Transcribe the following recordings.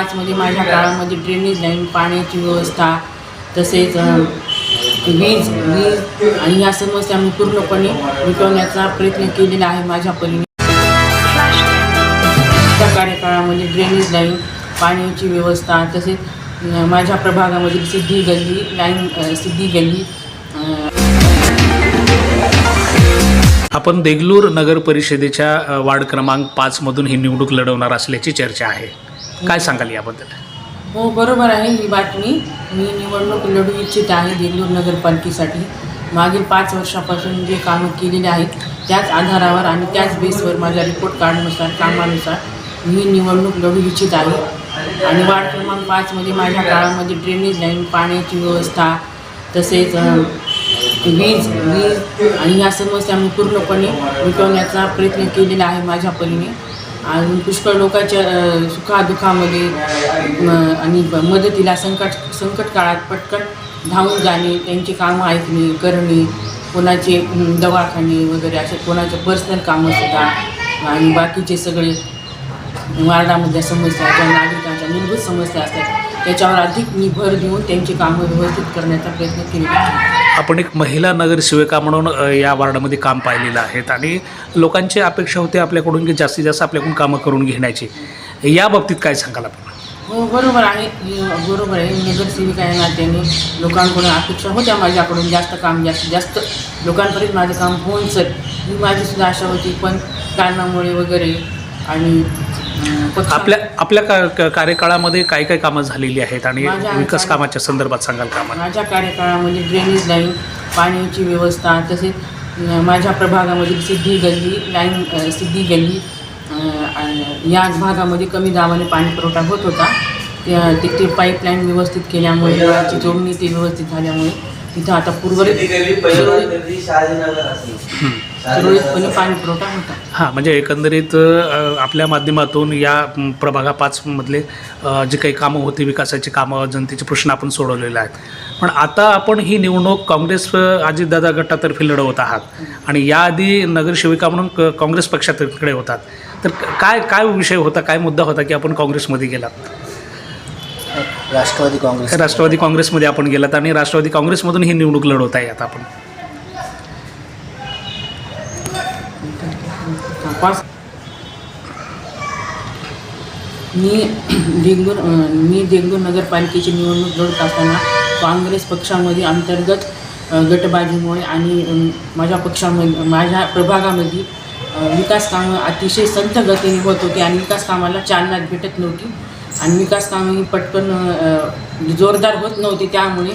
पाचमध्ये माझ्या काळामध्ये ड्रेनेज लाईन पाण्याची व्यवस्था तसेच वीज वीज आणि या समस्या मी पूर्णपणे मिटवण्याचा प्रयत्न केलेला आहे माझ्या परीने. त्या कार्यकाळामध्ये ड्रेनेज लाईन पाण्याची व्यवस्था तसेच माझ्या प्रभागामधील सिद्धी गल्ली लाईन सिद्धी गल्ली आपण देगलूर नगर परिषदेच्या वार्ड क्रमांक पाचमधून ही निवडणूक लढवणार असल्याची चर्चा आहे. काय सांगाल याबद्दल? हो बरोबर आहे ही बातमी. मी निवडणूक लढू इच्छित आहे देगलूर नगरपालिकेसाठी. मागील पाच वर्षापासून जे कामं केलेले आहेत त्याच आधारावर आणि त्याच बेसवर माझ्या रिपोर्ट कार्डनुसार कामानुसार मी निवडणूक लढू इच्छित आहे. आणि वार्ड क्रमांक पाचमध्ये माझ्या काळामध्ये ड्रेनेज लाईन पाण्याची व्यवस्था तसेच वीज वीज आणि या समस्या मी पूर्णपणे मिटवण्याचा प्रयत्न केलेला आहे माझ्या परीने. आणि पुष्कळ लोकांच्या सुखादुखामध्ये आणि मदतीला संकट संकट काळात पटकन धावून जाणे त्यांची कामं ऐकणे करणे कोणाचे दवाखाने वगैरे असे कोणाचे पर्सनल कामंसुद्धा आणि बाकीचे सगळे वार्डामधल्या समस्या ज्या नागरिकांच्या मूलभूत समस्या असतात त्याच्यावर अधिक मी भर देऊन त्यांची कामं व्यवस्थित करण्याचा प्रयत्न केलेला आहे. आपण एक महिला नगरसेविका म्हणून या वार्डामध्ये काम पाहिलेलं आहेत. आणि लोकांची अपेक्षा होती आपल्याकडून की जास्तीत जास्त आपल्याकडून कामं करून घेण्याची. या बाबतीत काय सांगाल आपण? हो बरोबर आहे. बरोबर आहे. नगरसेविका या नात्याने लोकांकडून अपेक्षा होत्या माझ्याकडून. जास्त काम जास्तीत जास्त लोकांपर्यंत माझं काम होऊन सर ही माझीसुद्धा आशा होती. पण कारणामुळे वगैरे आणि आपल्या आपल्या का का- कार्यकाळामध्ये काय काय कामं झालेली आहेत आणि माझ्या विकास कामाच्या संदर्भात सांगाल का आम्हाला? माझ्या कार्यकाळामध्ये ड्रेनेज लाईन पाण्याची व्यवस्था तसेच अं, माझ्या प्रभागामधील सिद्धी गल्ली लाईन अं, सिद्धी गल्ली अं, आणि या भागामध्ये कमी दाबाने पाणी पुरवठा होत होता. त्या तिथे पाईपलाईन व्यवस्थित केल्यामुळे नळाची जोडणी ते व्यवस्थित झाल्यामुळे तिथं आता सुरळीतपणे पाणी पुरवठा होता. हां म्हणजे एकंदरीत अ, आपल्या माध्यमातून या प्रभागा पाचमधले अ, जे काही कामं होती विकासाची कामं जनतेचे प्रश्न आपण सोडवलेले आहेत. पण आता आपण ही निवडणूक काँग्रेस अ, अजितदादा गटातर्फे लढवत आहात. आणि याआधी नगरसेविका म्हणून क- काँग्रेस पक्षाकडे होतात. तर क- काय काय विषय होता काय मुद्दा होता की आपण काँग्रेसमध्ये गेलात? राष्ट्रवादी काँग्रेस. राष्ट्रवादी काँग्रेसमध्ये आपण गेलात आणि राष्ट्रवादी काँग्रेसमधून ही निवडणूक लढवत आहे आता आपण. मी देगलूर मी देगलूर नगरपालिकेची निवडणूक लढत असताना काँग्रेस पक्षामध्ये अंतर्गत गटबाजीमुळे आणि माझ्या पक्षामध्ये माझ्या प्रभागामध्ये विकास कामं अतिशय संथ गतीने होत होती आणि विकास कामाला चालना भेटत नव्हती. आणि विकास कामं पटकन जोरदार होत नव्हती. त्यामुळे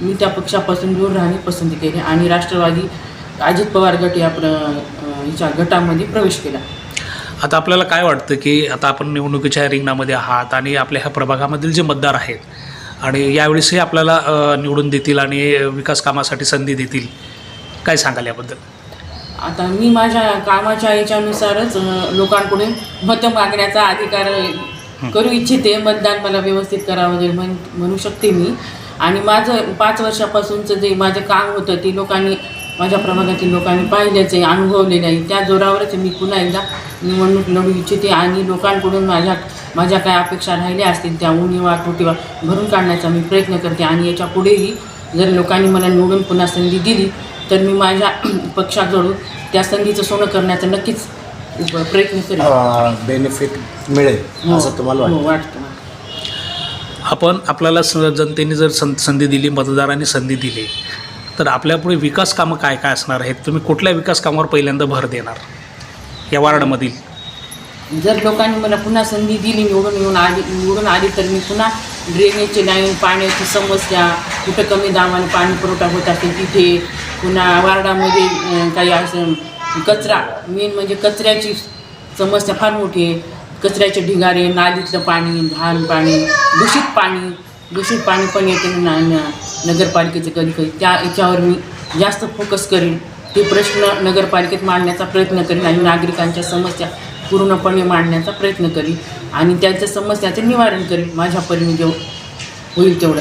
मी त्या पक्षापासून दूर राहणे पसंती केली आणि राष्ट्रवादी अजित पवार गट या प्र हिच्या गटामध्ये प्रवेश केला. आता आपल्याला काय वाटतं की आता आपण निवडणुकीच्या रिंगणामध्ये आहात आणि आपल्या ह्या प्रभागामधील जे मतदार आहेत आणि यावेळेसही आपल्याला निवडून देतील आणि विकास कामासाठी संधी देतील काय सांगाल याबद्दल? आता मी माझ्या कामाच्या याच्यानुसारच लोकांकडून मतं मागण्याचा अधिकार करू इच्छिते मतदान मला व्यवस्थित करावं वगैरे म्हण म्हणू शकते मी. आणि माझं पाच वर्षापासूनचं जे माझं काम होतं ते लोकांनी माझ्या प्रभागातील लोकांनी पाहिल्याचं आहे अनुभवलेलं आहे. त्या जोरावरच मी पुन्हा एकदा निवडणूक लढू इच्छिते आणि लोकांकडून माझ्या माझ्या काय अपेक्षा राहिल्या असतील त्या उणीवा तुटीवा भरून काढण्याचा मी प्रयत्न करते. आणि याच्या पुढेही जर लोकांनी मला निवडून पुन्हा संधी दिली तर मी माझ्या पक्षाकडून त्या संधीचं सोनं करण्याचा नक्कीच प्रयत्न बेनिफिट मिळेल असं तुम्हाला हो, वाटतं? वाटतं आपण आपल्याला स जनतेने जर सं संधी दिली मतदारांनी संधी दिली तर आपल्यापुढे विकास कामं काय काय असणार आहेत? तुम्ही कुठल्या विकास कामावर पहिल्यांदा भर देणार? या वार्डामधील. जर लोकांनी मला पुन्हा संधी दिली निवडून येऊन आली निवडून आली तर मी पुन्हा ड्रेनेजची लाईन पाण्याची समस्या कुठं कमी दामाने पाणी पुरवठा होत असेल तिथे पुन्हा वार्डामध्ये काही असं कचरा मेन म्हणजे कचऱ्याची समस्या फार मोठी आहे. कचऱ्याचे ढिगारे नालीतलं पाणी घाण पाणी दूषित पाणी दूषित पाणी पण येते ना. नगरपालिकेचं कधी कधी. त्या याच्यावर मी जास्त फोकस करेन. ते प्रश्न नगरपालिकेत मांडण्याचा प्रयत्न करेन आणि नागरिकांच्या समस्या पूर्णपणे मांडण्याचा प्रयत्न करीन. आणि त्यांच्या समस्याचं निवारण करीन. माझ्या परीने जेव होईल तेवढं.